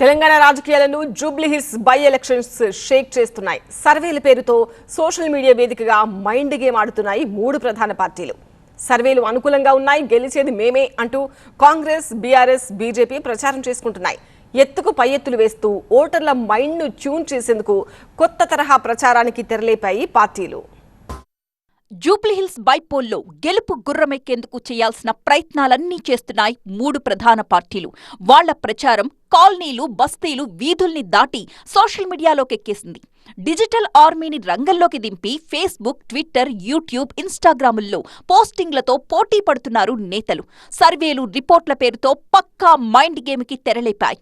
తెలంగాణ రాజకీయాలను Jubilee Hills by elections Sheikh చేస్తున్నాయి. సర్వేల పేరుతో సోషల్ మీడియా వేదికగా మైండ్ గేమ్ ఆడుతున్నాయి మూడు ప్రధాన పార్టీలు. సర్వేలు అనుకూలంగా ఉన్నాయి గెలిచేది మేమే అంటూ కాంగ్రెస్ బీఆర్ఎస్ బీజేపీ ప్రచారం చేసుకుంటున్నాయి. ఎత్తుకు పై ఎత్తులు వేస్తూ ఓటర్ల మైండ్ను ట్యూన్ చేసేందుకు కొత్త తరహా ప్రచారానికి తెరలేపాయి పార్టీలు. జూబ్లీహిల్స్ బైపోల్లో గెలుపు గుర్రమెక్కేందుకు చేయాల్సిన ప్రయత్నాలన్నీ చేస్తున్నాయి మూడు ప్రధాన పార్టీలు. వాళ్ళ ప్రచారం కాలనీలు బస్తీలు వీధుల్ని దాటి సోషల్ మీడియాలోకెక్కేసింది. డిజిటల్ ఆర్మీని రంగంలోకి దింపి ఫేస్బుక్ ట్విట్టర్ యూట్యూబ్ ఇన్స్టాగ్రాముల్లో పోస్టింగ్లతో పోటీ పడుతున్నారు నేతలు. సర్వేలు రిపోర్ట్ల పేరుతో పక్కా మైండ్ గేమ్కి తెరలేపాయి.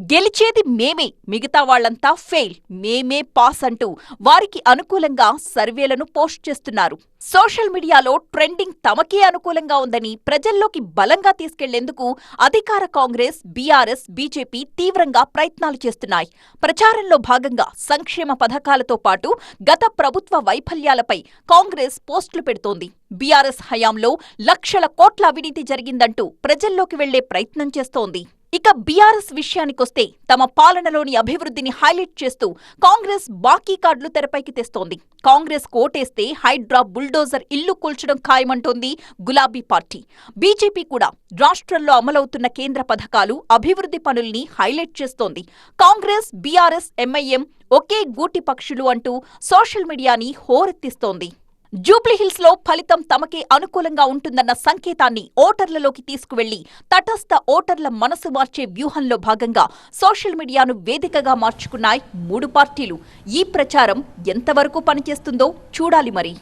గెలిచేది మేమే మిగతా వాళ్ళంతా ఫెయిల్ మేమే పాస్ అంటూ వారికి అనుకూలంగా సర్వేలను పోస్ట్ చేస్తున్నారు. సోషల్ మీడియాలో ట్రెండింగ్ తమకే అనుకూలంగా ఉందని ప్రజల్లోకి బలంగా తీసుకెళ్ళేందుకు అధికార కాంగ్రెస్ బీఆర్ఎస్ బీజేపీ తీవ్రంగా ప్రయత్నాలు చేస్తున్నాయి. ప్రచారంలో భాగంగా సంక్షేమ పథకాలతో పాటు గత ప్రభుత్వ వైఫల్యాలపై కాంగ్రెస్ పోస్టులు పెడుతోంది. బీఆర్ఎస్ హయాంలో లక్షల కోట్ల అవినీతి జరిగిందంటూ ప్రజల్లోకి వెళ్ళే ప్రయత్నం చేస్తోంది. ఇక బీఆర్ఎస్ విషయానికొస్తే తమ పాలనలోని అభివృద్ధిని హైలైట్ చేస్తూ కాంగ్రెస్ బాకీ కార్డులు తెరపైకి తెస్తోంది. కాంగ్రెస్ కోటేస్తే హైడ్రా బుల్డోజర్ ఇల్లు కూల్చడం ఖాయమంటోంది గులాబీ పార్టీ. బీజేపీ కూడా రాష్ట్రంలో అమలవుతున్న కేంద్ర పథకాలు అభివృద్ధి పనుల్ని హైలైట్ చేస్తోంది. కాంగ్రెస్ బీఆర్ఎస్ ఎంఐఎం ఒకే గూటి పక్షులు అంటూ సోషల్ మీడియాని హోరెత్తిస్తోంది. జూబ్లీహిల్స్లో ఫలితం తమకే అనుకూలంగా ఉంటుందన్న సంకేతాన్ని ఓటర్లలోకి తీసుకువెళ్ళి తటస్థ ఓటర్ల మనసు మార్చే వ్యూహంలో భాగంగా సోషల్ మీడియాను వేదికగా మార్చుకున్నాయి మూడు పార్టీలు. ఈ ప్రచారం ఎంతవరకు పనిచేస్తుందో చూడాలి మరి.